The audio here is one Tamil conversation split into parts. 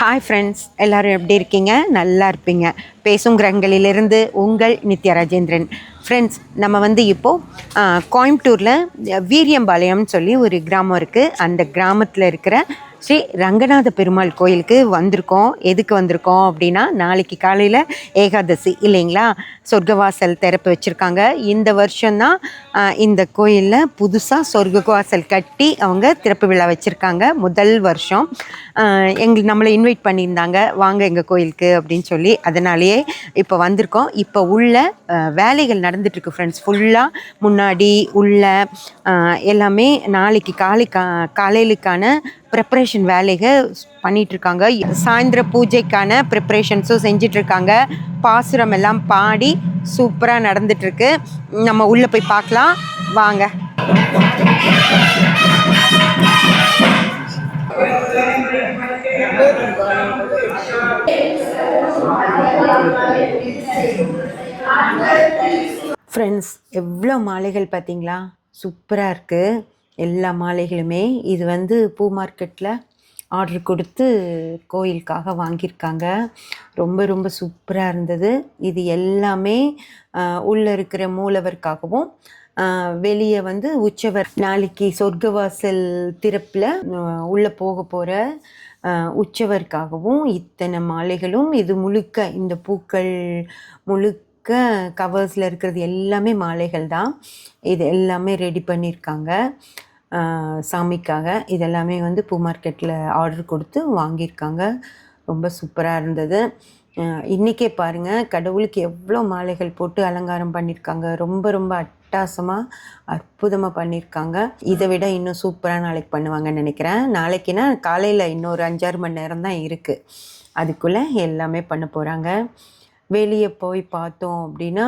ஹாய் ஃப்ரெண்ட்ஸ் எல்லோரும் எப்படி இருக்கீங்க? நல்லா இருப்பீங்க. பேசும் கிரகங்களிலிருந்து உங்கள் நித்யா ராஜேந்திரன். ஃப்ரெண்ட்ஸ் நம்ம வந்து இப்போது கோயம்புத்தூரில் வீரியம்பாளையம்னு சொல்லி ஒரு கிராமம் இருக்குது அந்த கிராமத்தில் இருக்கிற ஸ்ரீ ரங்கநாத பெருமாள் கோயிலுக்கு வந்திருக்கோம். எதுக்கு வந்திருக்கோம் அப்படின்னா நாளைக்கு காலையில் ஏகாதசி இல்லைங்களா? சொர்க்கவாசல் திறப்பு வச்சுருக்காங்க. இந்த வருஷம்தான் இந்த கோயிலில் புதுசாக சொர்க்கவாசல் கட்டி அவங்க திறப்பு விழா வச்சுருக்காங்க. முதல் வருஷம். எங்கள் நம்மளை இன்வைட் பண்ணியிருந்தாங்க. வாங்க எங்கள் கோயிலுக்கு அப்படின்னு சொல்லி அதனாலேயே இப்போ வந்திருக்கோம். இப்போ உள்ள வேலைகள் நடந்துட்டுருக்கு ஃப்ரெண்ட்ஸ் ஃபுல்லாக முன்னாடி உள்ள எல்லாமே நாளைக்கு காலை கா காலையிலுக்கான ப்ரிப்ரேஷன் வேலைகள் பண்ணிட்டு இருக்காங்க சாயந்தர பூஜைக்கான ப்ரிப்ரேஷன்ஸும் செஞ்சிட்ருக்காங்க. பாசுரம் எல்லாம் பாடி சூப்பராக நடந்துட்டுருக்கு நம்ம உள்ளே போய் பார்க்கலாம் வாங்க. ஃப்ரெண்ட்ஸ் எவ்வளோ மாலைகள் பார்த்தீங்களா சூப்பராக இருக்குது எல்லா மாலைகளுமே இது வந்து பூ மார்க்கெட்டில் ஆர்டர் கொடுத்து கோயிலுக்காக வாங்கியிருக்காங்க. ரொம்ப ரொம்ப சூப்பராக இருந்தது. இது எல்லாமே உள்ளே இருக்கிற மூலவருக்காகவும் வெளியே வந்து உச்சவர் நாளைக்கு சொர்க்கவாசல் திறப்பில் உள்ளே போக போகிற உச்சவருக்காகவும் இத்தனை மாலைகளும் இது முழுக்க இந்த பூக்கள் முழுக்க கவர்ஸில் இருக்கிறது எல்லாமே மாலைகள் தான் இது எல்லாமே ரெடி பண்ணியிருக்காங்க. சாமிக்காக இதெல்லாமே வந்து பூ மார்க்கெட்டில் ஆர்டர் கொடுத்து வாங்கியிருக்காங்க. ரொம்ப சூப்பராக இருந்தது. இன்றைக்கே பாருங்கள் கடவுளுக்கு எவ்வளோ மாலைகள் போட்டு அலங்காரம் பண்ணியிருக்காங்க. ரொம்ப ரொம்ப அட்டாசமாக அற்புதமாக பண்ணியிருக்காங்க. இதை விட இன்னும் சூப்பராக நாளைக்கு பண்ணுவாங்கன்னு நினைக்கிறேன். நாளைக்குன்னா காலையில் இன்னொரு அஞ்சாறு மணி நேரம் தான் இருக்குது அதுக்குள்ளே எல்லாமே பண்ண போகிறாங்க வெளியே போய் பார்த்தோம் அப்படின்னா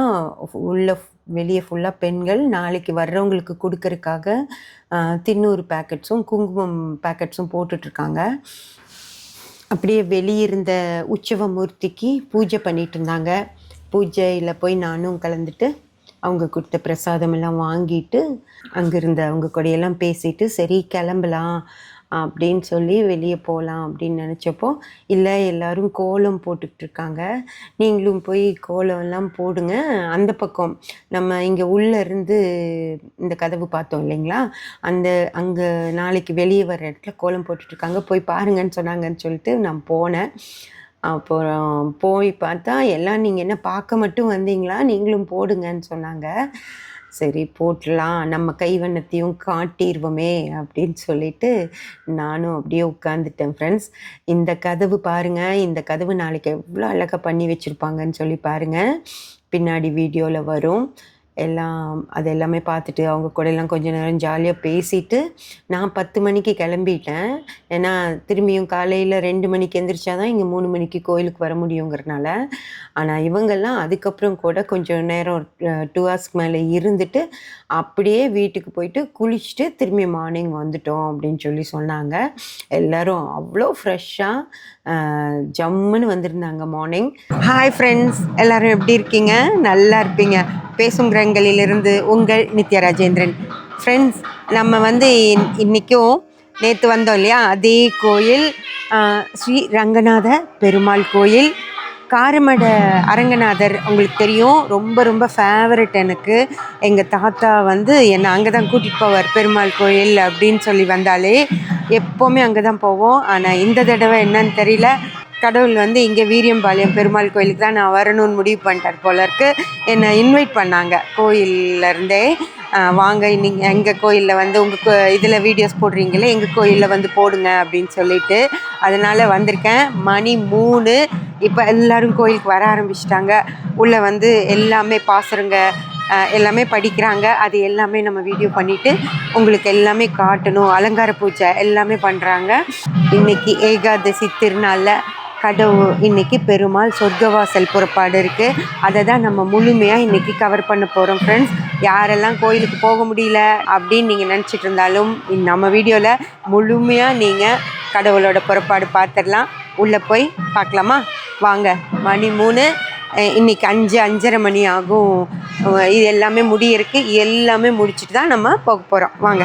உள்ள வெளியே ஃபுல்லாக பெண்கள் நாளைக்கு வர்றவங்களுக்கு கொடுக்கறதுக்காக தின்னூறு பேக்கெட்ஸும் குங்குமம் பேக்கெட்ஸும் போட்டுட்ருக்காங்க. அப்படியே வெளியிருந்த உற்சவ மூர்த்திக்கு பூஜை பண்ணிட்டு இருந்தாங்க பூஜையில் போய் நானும் கலந்துட்டு அவங்க கொடுத்த பிரசாதமெல்லாம் வாங்கிட்டு அங்கே இருந்த அவங்க கூடயெல்லாம் பேசிட்டு சரி கிளம்பலாம். அப்படின்னு சொல்லி வெளியே போகலாம் அப்படின்னு நினச்சப்போ இல்லை எல்லோரும் கோலம் போட்டுக்கிட்டு இருக்காங்க. நீங்களும் போய் கோலம்லாம் போடுங்க. அந்த பக்கம் நம்ம இங்கே உள்ளே இருந்து இந்த கதவு பார்த்தோம் இல்லைங்களா? அந்த அங்கே நாளைக்கு வெளியே வர இடத்துல கோலம் போட்டுட்டு இருக்காங்க. போய் பாருங்கன்னு சொன்னாங்கன்னு சொல்லிட்டு நான் போனேன். அப்புறம் போய் பார்த்தா எல்லாம் நீங்கள் என்ன பார்க்க மட்டும் வந்தீங்களா? நீங்களும் போடுங்கன்னு சொன்னாங்க. சரி போட்டுடலாம் நம்ம கைவண்ணத்தையும் காட்டிடுவோமே அப்படின்னு சொல்லிட்டு நானும் அப்படியே உட்காந்துட்டேன் ஃப்ரெண்ட்ஸ் இந்த கதவு பாருங்கள் இந்த கதவு நாளைக்கு எவ்வளோ அழகாக பண்ணி வச்சுருப்பாங்கன்னு சொல்லி பாருங்கள் பின்னாடி வீடியோவில் வரும். எல்லாம் அது எல்லாமே பார்த்துட்டு அவங்க கூட எல்லாம் கொஞ்ச நேரம் ஜாலியாக பேசிட்டு நான் பத்து மணிக்கு கிளம்பிட்டேன். ஏன்னா திரும்பியும் காலையில் ரெண்டு மணிக்கு எந்திரிச்சா தான் இங்கே மூணு மணிக்கு கோயிலுக்கு வர முடியுங்கிறனால. ஆனால் இவங்கெல்லாம் அதுக்கப்புறம் கூட கொஞ்சம் நேரம் டூ ஹவர்ஸ்க்கு மேலே இருந்துட்டு அப்படியே வீட்டுக்கு போயிட்டு குளிச்சுட்டு திரும்பி மார்னிங் வந்துட்டோம் அப்படின்னு சொல்லி சொன்னாங்க. எல்லோரும் அவ்வளோ ஃப்ரெஷ்ஷாக ஜம்முன்னு வந்திருந்தாங்க மார்னிங் ஹாய் ஃப்ரெண்ட்ஸ் எல்லோரும் எப்படி இருக்கீங்க? நல்லா இருப்பீங்க. பேசும் கிரகங்களிலிருந்து உங்கள் நித்யா ராஜேந்திரன். ஃப்ரெண்ட்ஸ் நம்ம வந்து இன்- நேற்று வந்தோம் இல்லையா? அதே கோயில் ஸ்ரீ ரங்கநாத பெருமாள் கோயில். காரமட அரங்கநாதர் உங்களுக்கு தெரியும் ரொம்ப ரொம்ப ஃபேவரட் எனக்கு. எங்கள் தாத்தா வந்து என்னை அங்கே தான் கூட்டிகிட்டு போவார் பெருமாள் கோயில் அப்படின்னு சொல்லி வந்தாலே எப்போவுமே அங்கே தான் போவோம். ஆனால் இந்த தடவை என்னன்னு தெரியல. கடவுள் வந்து இங்கே வீரியம்பாளையம் பெருமாள் கோயிலுக்கு தான் நான் வரணும்னு முடிவு பண்ணிட்டார் போல இருக்கு. என்னை இன்வைட் பண்ணாங்க. கோயில்ல இருந்தே வாங்க நீங்கள் எங்கள் கோயிலில் வந்து உங்கள் இதில் வீடியோஸ் போடுறீங்களே எங்கள் கோயிலில் வந்து போடுங்க அப்படின்னு சொல்லிட்டு அதனால் வந்திருக்கேன். மணி மூணு. இப்போ எல்லோரும் கோயிலுக்கு வர ஆரம்பிச்சிட்டாங்க. உள்ளே வந்து எல்லாமே பாசுறங்க எல்லாமே படிக்கிறாங்க. அது எல்லாமே நம்ம வீடியோ பண்ணிவிட்டு உங்களுக்கு எல்லாமே காட்டணும். அலங்கார பூஜை எல்லாமே பண்ணுறாங்க இன்றைக்கி ஏகாதசி திருநாளில் கடவுள் இன்னைக்கு பெருமாள் சொர்க்கவாசல் புறப்பாடு இருக்குது அதை தான் நம்ம முழுமையாக இன்னைக்கு கவர் பண்ண போகிறோம் ஃப்ரெண்ட்ஸ் யாரெல்லாம் கோயிலுக்கு போக முடியல அப்படின்னு நீங்கள் நினச்சிட்டு இருந்தாலும் நம்ம வீடியோவில் முழுமையாக நீங்கள் கடவுளோட புறப்பாடு பார்த்துடலாம் உள்ளே போய் பார்க்கலாமா வாங்க. மணி மூணு. இன்றைக்கி இன்னைக்கு அஞ்சு அஞ்சரை மணி ஆகும். இது எல்லாமே முடியிருக்கு எல்லாமே முடிச்சுட்டு தான் நம்ம போக போகிறோம் வாங்க.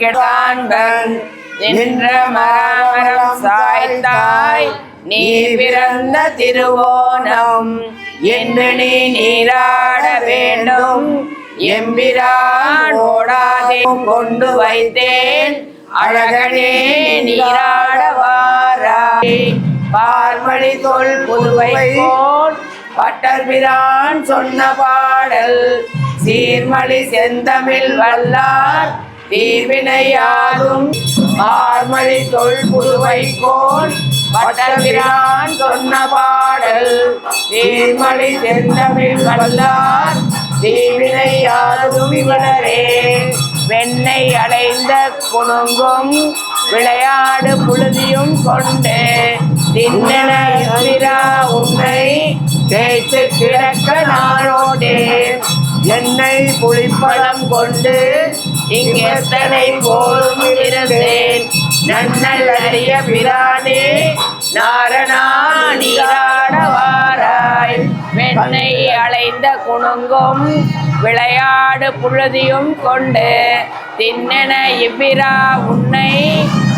தேய்த்து நின்ற மரம் சாய்த்தாய். நீ பிறந்த திருவோணம். என்று நீ நீராட வேண்டும். எம்பிரான் ஓடாதே கொண்டு வைத்தேன். அழகனே நீராட வாராய் பார்மணி தொல் புதுவை போல் பட்டர்பிரான் சொன்ன பாடல். சீர்மலி செந்தமிழ் வல்லார். தீவினையாதும் பார்மலி தொல் புதுவை போல் பட்டபிரான் சொன்ன பாடல் சீர்மலி செந்தமிழ் வல்லார் தீவினையாதும் இவனரே. வெண்ணை அடைந்த குணுங்கும் விளையாடு புழுதியும் கொண்டு. தின்னன உன்னை தேய்த்து கிடக்க நாளோடேன் என்னை புளிப்பழம் கொண்டு இங்கெத்தனை போலும் இருந்தேன். நன்னல் அறிய பிரானே நாரணா நீராடவாராய் வெண்ணை அலைந்த குணுங்கும் விளையாடு புழுதியும் கொண்டு தின்னென இவ்விரா உன்னை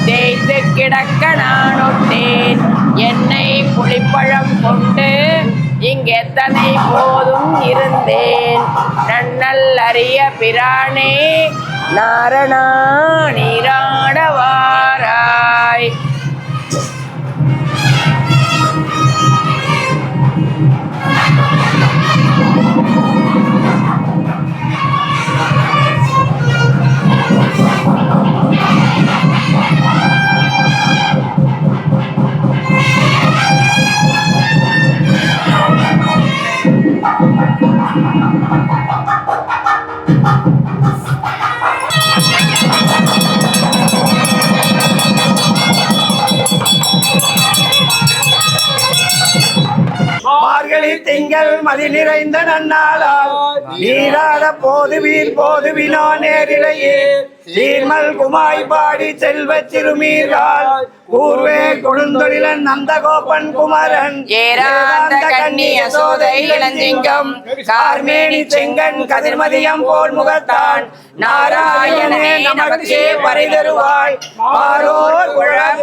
தேய்த்து கிடக்க நான் உண்டேன் என்னை புளிப்பழம் கொண்டு இங்கெத்தனை போதும் இருந்தேன். நன்னல் அறிய பிரானே நாரணா நீராடவாராய். மதி நிறைந்த நன்னாளால். நீராட போது வீர் போது வினா நேரிழையே சீர்மல் குமாய் பாடி செல்வ சிறுமீர்கள் கூர்வே கொடுந்தொழிலன் நந்தகோபன் குமரன். ஏராந்த கண்ணி யசோதை இளஞ்சிங்கம். கார்மேனி செங்கன் கதிர்மதியம் போல் முகத்தான். நாராயணனே நமக்கே பறை தருவாய் மாறோர் குழல்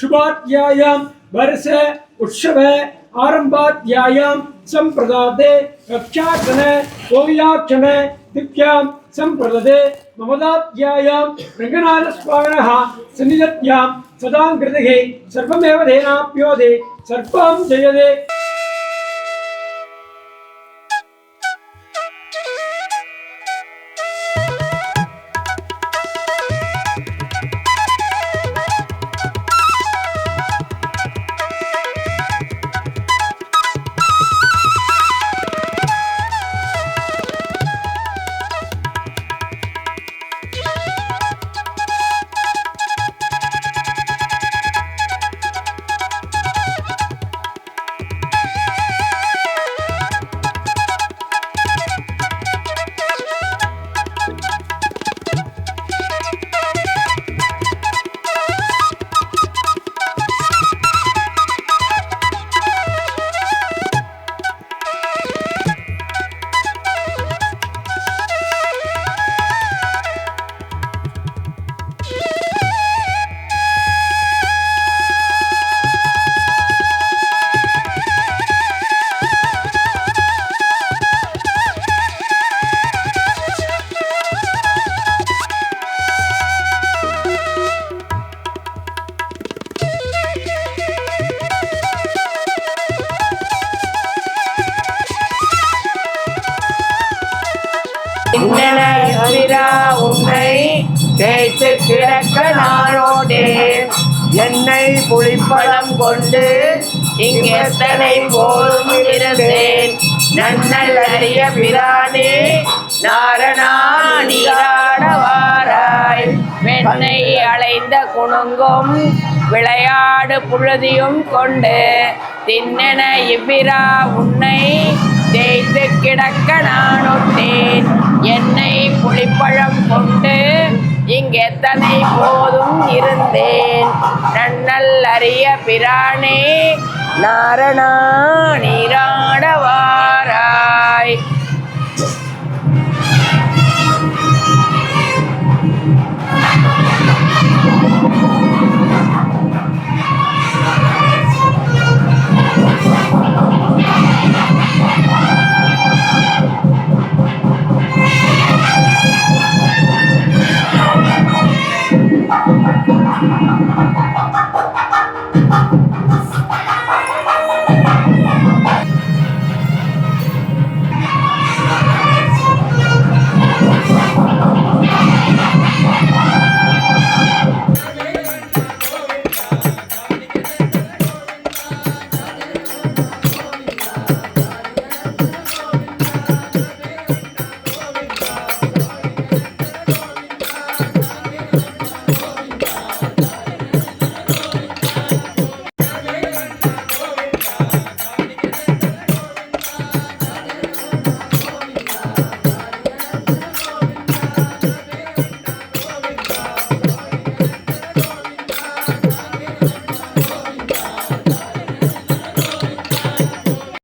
शुभाध्यायां वर्ष उत्सव आरम्भाध्यायां संप्रदाते रक्षाक्षण गोवियाक्षण दिव्यां सम्प्रदते ममदाध्यायां रङ्गनाथस्वामिनः सन्निधत्यां सदां कृतिः सर्वमेव धेनाप्योदे सर्वं எங்கன எந்திரா உன்னை தேய்த்து கிடக்க நானோடேன் என்னை புளிப்பழம் கொண்டு இங்கு எத்தனை போலும் இருந்தேன். நன்னல் அறிய பிரானே நாரணா நீராடவாராய் வெண்ணை அலைந்த குணுங்கும் விளையாடு புழுதியும் கொண்டு தின்னென இவ்விரா உன்னை தேய்த்து கிடக்க நான் என்னை புளிப்பழம் கொண்டு இங்கெத்தனை போதும் இருந்தேன். நன்னல் அறிய பிரானே நாரணா நீராடவா